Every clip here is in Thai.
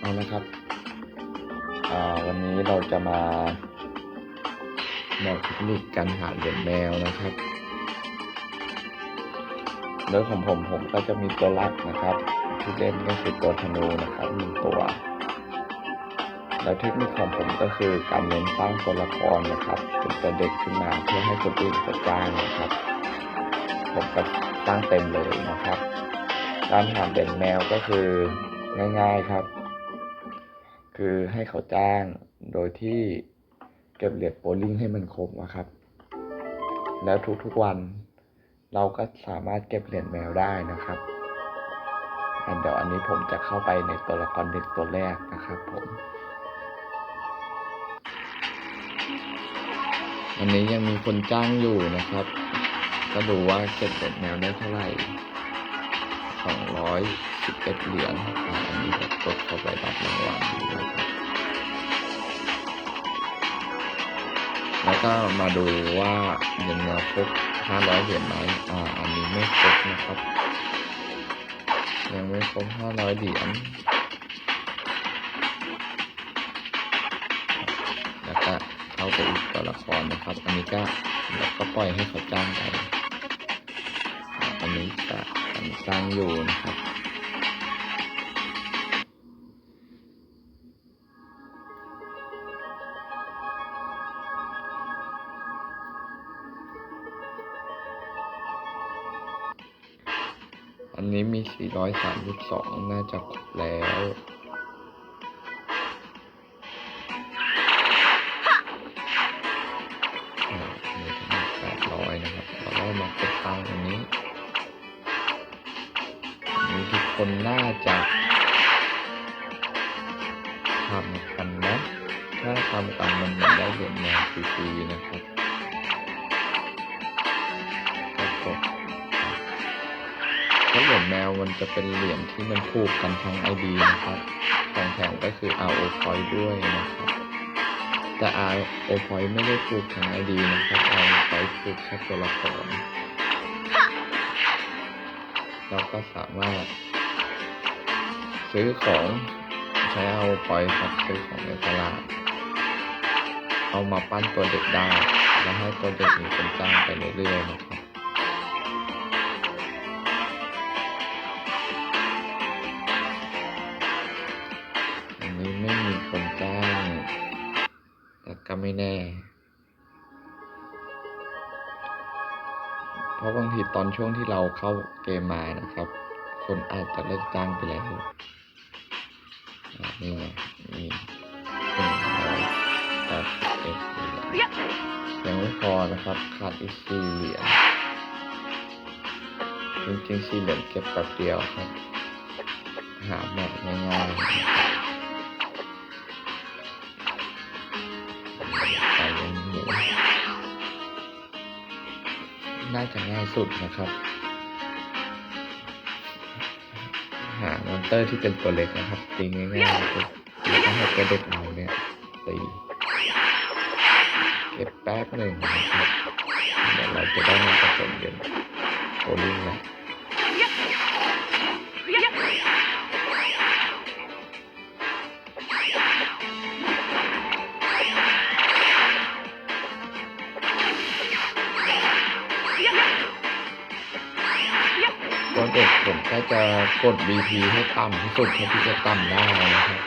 เอาละครับอ่าวันนี้เราจะมาบอกเทคนิคการหาเหรียญแมวนะครับ โดยของผมผมก็จะมีตัวลักนะครับที่เล่นก็คือตัวธนูนะครับหนึ่งตัว แล้วเทคนิคของผมก็คือการเน้นสร้างตัวละครนะครับเป็นตัวเด็กขึ้นมาเพื่อให้คนอื่นเขาจ้างนะครับ ผมก็สร้างเต็มเลยนะครับ การหาเหรียญแมวก็คือง่าย ๆครับ คือให้เขาจ้างโดยที่เก็บเหรียญโบลิ่งให้มันครบนะครับ แล้วทุกๆวันเราก็สามารถเก็บเหรียญแมวได้นะครับเดี๋ยวอันนี้ผมจะเข้าไปในตัวละครเด็กตัวแรกนะครับผมอันนี้ยังมีคนจ้างอยู่นะครับ ก็ดูว่าเก็บเหรียญแมวได้เท่าไหร่ 211 เหรียญอันนี้ก็กดเข้าไปรับรางวัลนะครับแล้วก็มาดูว่าเหรียญแมวครบ500 เหรียญไหมอ่า อันนี้ไม่ครบนะครับ ยังไม่ครบ500 เหรียญแล้วก็เข้าไปอีกตัวละครนะครับ อันนี้ก็เราก็ปล่อยให้เขาจ้างไป อันนี้ก็ อันนี้จ้างอยู่นะครับ อันนี้มี 432 น่าจะครบแล้ว แมวมันจะเป็นเหรียญที่มันผูกกันทั้ง ID นะครับของแถมก็คือ RO Point ด้วยนะครับ แต่ RO Point ไม่ได้ผูกทั้ง ID นะครับ RO Point ผูกแค่ตัวละครเราก็สามารถ ซื้อของใช้ RO Point ครับซื้อของในตลาด เอามาปั้นตัวเด็กได้ แล้วให้ตัวเด็กมีคนจ้างไปเรื่อยๆนะครับ เพราะบางทีตอนช่วงที่เราเข้าเกมมานะครับ คนอาจจะเลิกจ้างไปแล้วนี่ไงมีหนึ่งร้อยแปดเอ็ดเหรียญยังไม่พอนะครับขาดอีกสี่เหรียญจริงๆสี่เหรียญเก็บแป๊บเดียวครับ หาแบบง่ายๆ น่าจะง่ายสุดนะครับ หามอนเตอร์ที่เป็นตัวเล็กนะครับตีง่ายๆแล้วก็ให้กระเด็กเราเนี่ยตีเก็บแป๊บหนึ่งนะครับเดี๋ยวเราจะได้มาผสมเย็นโคลิ่งนะ จะกด BP ให้ต่ำที่สุดเท่าที่จะต่ำได้นะครับ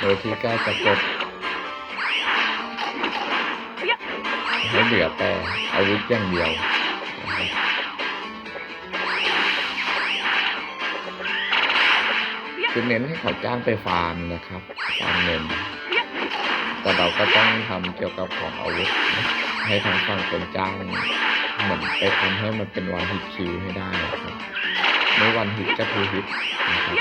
โดยที่ก็จะกดให้เหลือแต่อาวุธอย่างเดียวคือเน้นให้เขาจ้างไปฟาร์มนะครับฟาร์มเงินแต่เราก็ต้องทำเกี่ยวกับของอาวุธ ให้ทางฝั่งคนจ้างเหมือนไปทำให้มันเป็นวันฮิตคิวให้ได้นะครับ ไม่วันฮิตก็คือฮิตนะครับ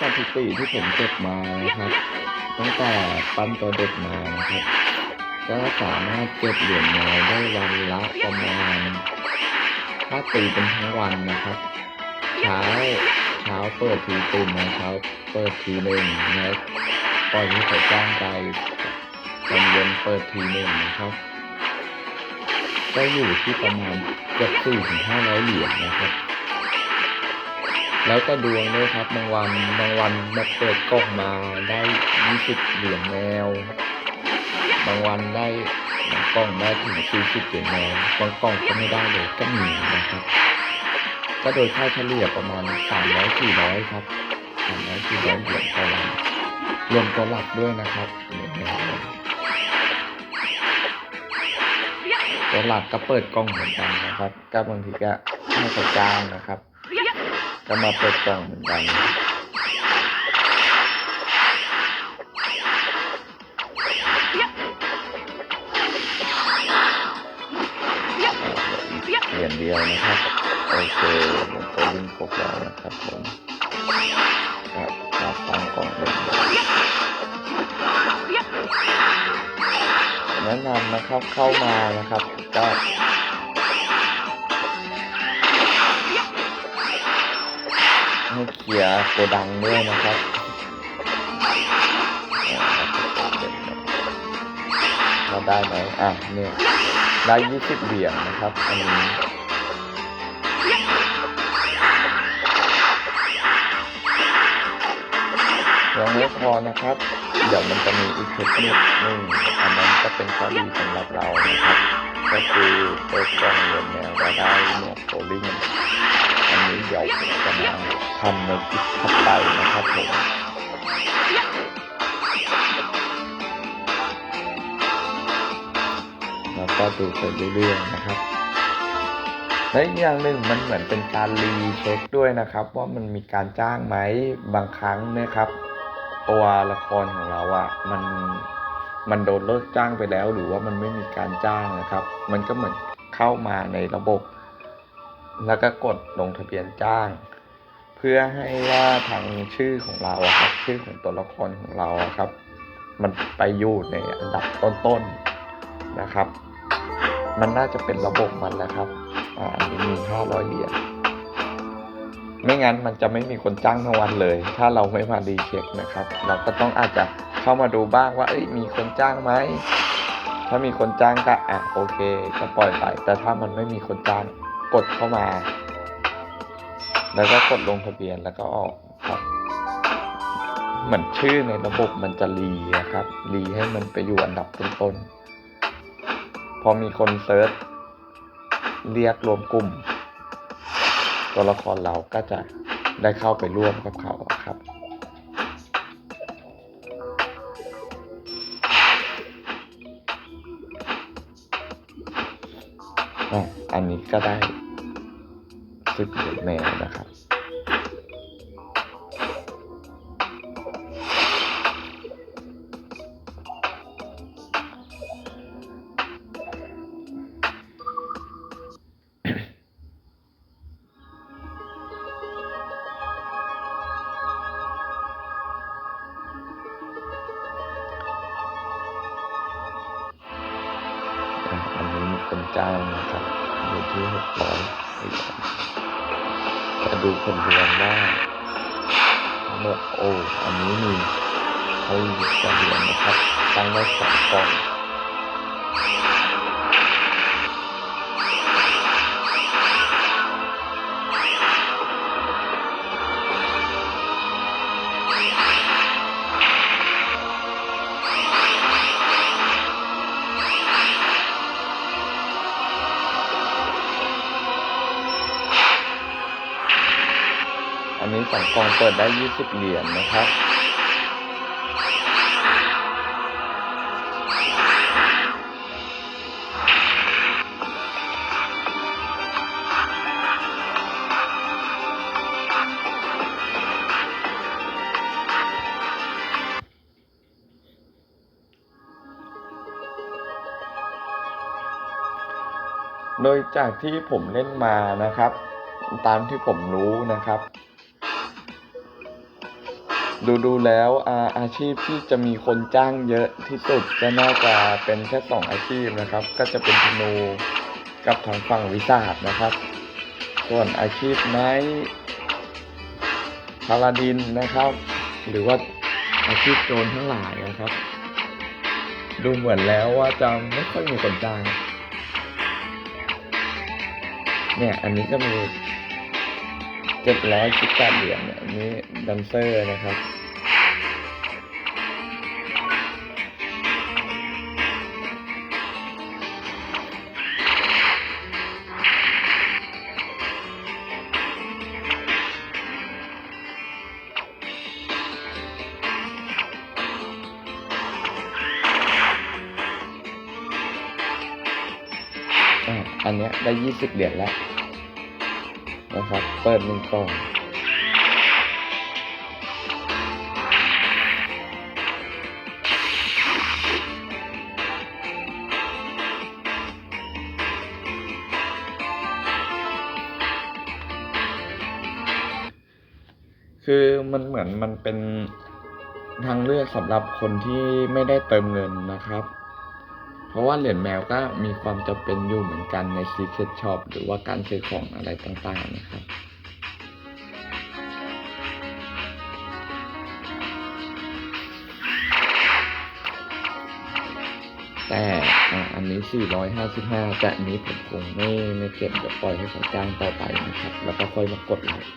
สถิติที่ผมเก็บมานะครับ ตั้งแต่ปั้นตัวเด็กมานะครับ ก็สามารถเก็บเหรียญน้อยได้วันละประมาณถ้าตีเป็นทั้งวันนะครับ เช้าเช้าเปิดทีตื่นมาเช้าเปิดทีหนึ่งนะปล่อยให้เขาจ้างไปตอนเย็นเปิดทีหนึ่งนะครับก็อยู่ที่ประมาณเกือบสี่ถึงห้าร้อยเหรียญนะครับ แล้วก็ดวงด้วยครับบางวันบางวันมาเปิดกล่องมาได้ยี่สิบเหรียญแมว บางวันได้กล่องได้ถึงสี่สิบเหรียญแมวบางกล่องก็ไม่ได้เลยก็มีนะครับ ก็โดยค่าเฉลี่ยประมาณสามร้อยสี่ร้อยครับสามร้อยสี่ร้อยเหรียญต่อวันรวมตัวหลักด้วยนะครับเหรียญแมวตัวหลักก็เปิดกล่องเหมือนกันนะครับ ก็บางทีก็ให้เขาจ้างนะครับ ก็มาเปิดกล่องเหมือนกันเหรียญเดียวนะครับ โอเคผมตัววิ่งครบแล้วนะครับผมครับรับฟังกล่องเหรียแนะนำนะครับเข้ามานะครับก็ ลียร์โกดังด้วยนะครับเราได้ไหมอะเนี่ยได้ยี่สิบเหรียญนะครับอันนี้ยังไม่พอนะครับ เดี๋ยวมันจะมีอีกเทคนิคหนึ่งอันนั้นก็เป็นข้อดีสำหรับเรานะครับ ก็คือเปิดกล้องเรียนแนวเราได้หมวกโคลิ่ง อันนี้เดี๋ยวผมจะมาทำในคลิปถัดไปนะครับผมแล้วก็ดูไปเรื่อยๆนะครับและอีกอย่างหนึ่งมันเหมือนเป็นการรีเช็คด้วยนะครับ ว่ามันมีการจ้างไหมบางครั้งเนะครับ ตัวละครของเราอะ่ะมันมันโดนเลิกจ้างไปแล้ว หรือว่ามันไม่มีการจ้างนะครับ มันก็เหมือนเข้ามาในระบบ แล้วก็กดลงทะเบียนจ้าง เพื่อให้ว่าทางชื่อของเราครับชื่อของตัวละครของเราครับ มันไปอยู่ในอันดับต้นๆนะครับ มันน่าจะเป็นระบบมันแหละครับอ่าอันนี้มีห้าร้อยเหรียญไม่งั้นมันจะไม่มีคนจ้างทั้งวันเลย ถ้าเราไม่มารีเช็คนะครับ เราก็ต้องอาจจะเข้ามาดูบ้างว่ามีคนจ้างไหมถ้ามีคนจ้างก็อะโอเค ก็ปล่อยไปแต่ถ้ามันไม่มีคนจ้าง กดเข้ามา แล้วก็กดลงทะเบียนแล้วก็ออกครับเหมือนชื่อในระบบมันจะรีนะครับ รีให้มันไปอยู่อันดับต้นๆ พอมีคนเซิร์ชเรียกรวมกลุ่ม ตัวละครเราก็จะได้เข้าไปร่วมกับเขาครับ อันนี้ก็ได้สิบเหรียญแมวนะครับ คนจ้างนะครับอยู่ที่หกร้อยจะดูผลรวมว่าเมื่อโออันนี้มีเขาหยู่กว่าเหรียญนะครับ ตั้งได้สองกอง นนี้สองกองเปิดได้ยี่สิบเหรียญนะครับโดยจากที่ผมเล่นมานะครับ ตามที่ผมรู้นะครับ ดูดูแล้วอาอาชีพที่จะมีคนจ้างเยอะที่สุดก็น่าจะเป็นแค่สองอาชีพนะครับ ก็จะเป็นธนูกับทางฝั่งวิสาหนะครับ ส่วนอาชีพไม้พาลาดินนะครับ หรือว่าอาชีพโจรทั้งหลายนะครับ ดูเหมือนแล้วว่าจะไม่ค่อยมีคนจ้างเนี่ยอันนี้ก็มี เจ็ดร้อยสิบแปดเหรียญเนี่ยอันนี้ดันเซอร์นะครับอะอันเนี้ยได้ยี่สิบเหรียญแล้ว นะครับ เปิดหนึ่งกล่อง คือมันเหมือนมันเป็นทางเลือกสำหรับคนที่ไม่ได้เติมเงินนะครับ เพราะว่าเหรียญแมวก็มีความจำเป็นอยู่เหมือนกันใน Secret Shop หรือว่าการซื้อของอะไรต่างๆนะครับแต่อะอันนี้ 455 แต่อันนี้ผมคงไม่ไม่เก็บเดี๋ยวปล่อยให้เขาจ้างต่อไปนะครับ แล้วก็ค่อยมากดไลค์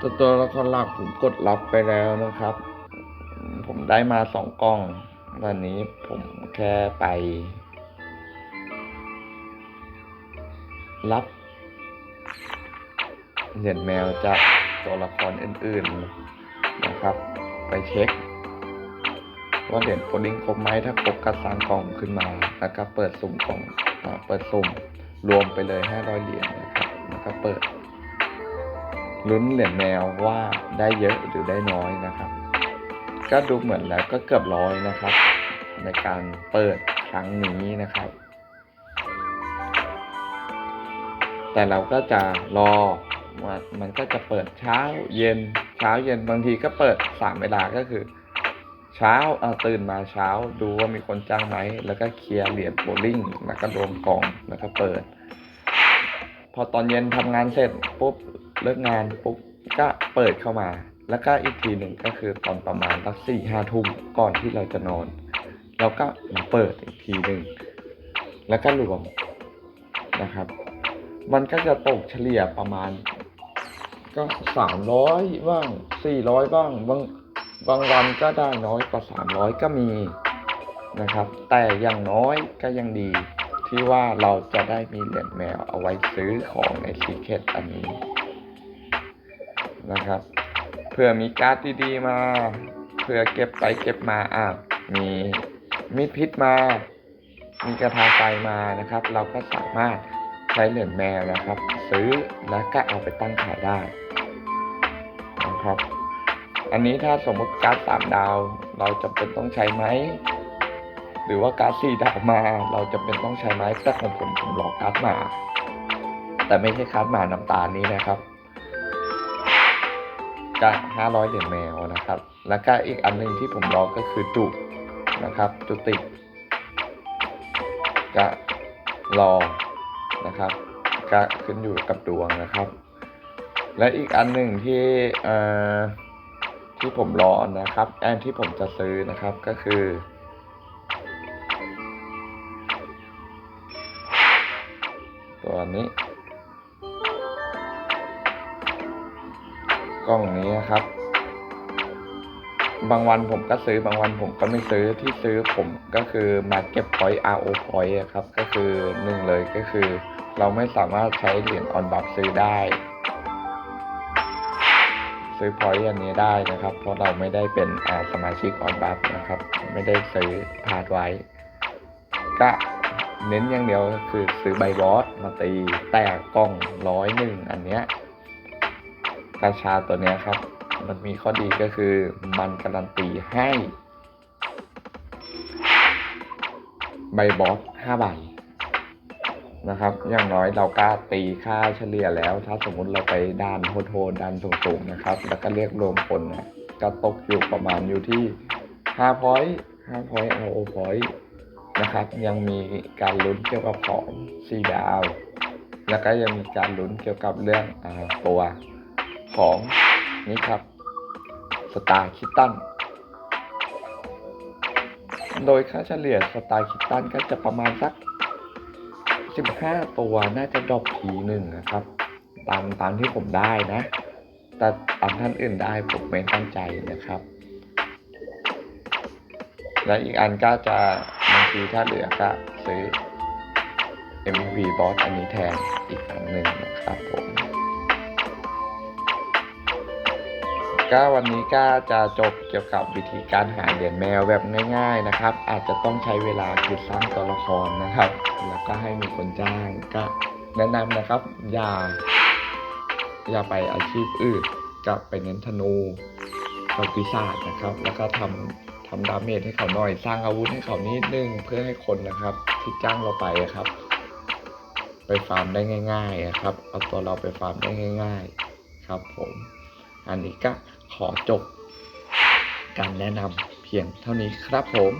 ตัวตัวละครหลักผมกดรับไปแล้วนะครับ ผมได้มาสองกล้องวันนี้ผมแค่ไป รับเหรียญแมวจากตัวละครอื่นๆนะครับ ไปเช็ค ว่าเหรียญโพลิงครบไหมถ้าครบก็สร้างกล่องขึ้นมาแล้วก็เปิดสุ่มกล่องเปิดสุ่มรวมไปเลย500เหรียญนะครับแล้วก็เปิด ลุ้นเหรียญแมวว่าได้เยอะหรือได้น้อยนะครับ ก็ดูเหมือนแล้วก็เกือบร้อยนะครับ ในการเปิดครั้งนี้นะครับ แต่เราก็จะรอว่ามันก็จะเปิดเช้าเย็นเช้าเย็นบางทีก็เปิดสามเวลาก็คือ เช้าเอาตื่นมาเช้าดูว่ามีคนจ้างไหมแล้วก็เคลียร์เหรียญโบลิ่งแล้วก็รวมกล่องแล้วก็เปิด พอตอนเย็นทำงานเสร็จปุ๊บเลิกงานปุ๊บก็เปิดเข้ามา แล้วก็อีกทีหนึ่งก็คือตอนประมาณสักสี่ห้าทุ่มก่อนที่เราจะนอนเราก็มาเปิดอีกทีหนึ่งแล้วก็รวมนะครับ มันก็จะตกเฉลี่ยประมาณ ก็สามร้อยบ้างสี่ร้อยบ้างบางบางวันก็ได้น้อยกว่าสามร้อยก็มีนะครับ แต่อย่างน้อยก็ยังดีที่ว่าเราจะได้มีเหรียญแมวเอาไว้ซื้อของในซีเคทอันนี้ นะครับ เพื่อมีการ์ดดีๆมา เพื่อเก็บไปเก็บมาอะมีมิดพิษมา มีกระทาไฟมานะครับ เราก็สามารถใช้เหรียญแมวนะครับ ซื้อแล้วก็เอาไปตั้งขายได้นะครับ อันนี้ถ้าสมมติการ์ดสามดาว เราจำเป็นต้องใช้ไหมหรือว่าการ์ดสี่ดาวมา เราจำเป็นต้องใช้ไหมแต่ของผมผมรอการ์ดมา แต่ไม่ใช่การ์ดมาน้ำตาลนี้นะครับ ก็ห้าร้อยเหรียญแมวนะครับ แล้วก็อีกอันหนึงที่ผมรอก็คือจุนะครับ จุติก็รอนะครับก็ขึ้นอยู่กับดวงนะครับ และอีกอันหนึ่งที่เอ่อที่ผมรอนะครับแอนที่ผมจะซื้อนะครับก็คือตัวนี้ ล้องนี้นะครับ บางวันผมก็ซื้อบางวันผมก็ไม่ซื้อที่ซื้อผมก็คือมาเก็บ point RO point อะครับ ก็คือหนึ่งเลยก็คือ เราไม่สามารถใช้เหรียญออนบัฟซื้อได้ ซื้อพอยต์อันนี้ได้นะครับ เพราะเราไม่ได้เป็นอ่าสมาชิกออนบัฟนะครับ ไม่ได้ซื้อพาร์ทไว้ ก็เน้นอย่างเดียวคือซื้อใบบอสมาตีแต่กล่องร้อยหนึ่งอันเนี้ย กาชาตัวนี้ครับ มันมีข้อดีก็คือมันการันตีให้ ใบบอสห้าใบนะครับ อย่างน้อยเรากล้าตีค่าเฉลี่ยแล้ว ถ้าสมมุติเราไปด้านโหดๆด้านสูงๆนะครับ แล้วก็เรียกรวมผลนะก็ตกอยู่ประมาณอยู่ที่ห้าพอยต์ห้าพอยต์โอพอยต์นะครับ ยังมีการลุ้นเกี่ยวกับของซีดาว แล้วก็ยังมีการลุ้นเกี่ยวกับเรื่องอตัว ของนี่ครับสตาร์คิตตันโดยค่าเฉลี่ยสไตล์คิตตันก็จะประมาณสัก 15 ตัวน่าจะดรอปทีหนึ่งนะครับ ตามตามที่ผมได้นะ แต่ตามท่านอื่นได้ผมไม่ตั้งใจนะครับ และอีกอันก็จะบางทีถ้าเหลือก็ซื้อ MVP บอสอันนี้แทนอีกอันหนึ่งนะครับผม ก็วันนี้ก็จะจบเกี่ยวกับวิธีการหาเหรียญแมวแบบง่าย ๆนะครับ อาจจะต้องใช้เวลาคือสร้างตัวละครนะครับ แล้วก็ให้มีคนจ้างก็แนะนำนะครับ อย่า อย่าไปอาชีพอื่นกับไปเน้นธนูกับปีศาจนะครับ แล้วก็ทำทำดาเมจให้เขาหน่อยสร้างอาวุธให้เขานิดนึงเพื่อให้คนนะครับ ที่จ้างเราไปอะครับ ไปฟาร์มได้ง่ายๆอะครับ เอาตัวเราไปฟาร์มได้ง่าย ๆ ครับผมอันนี้ก็ ขอจบ การแนะนำเพียงเท่านี้ครับผม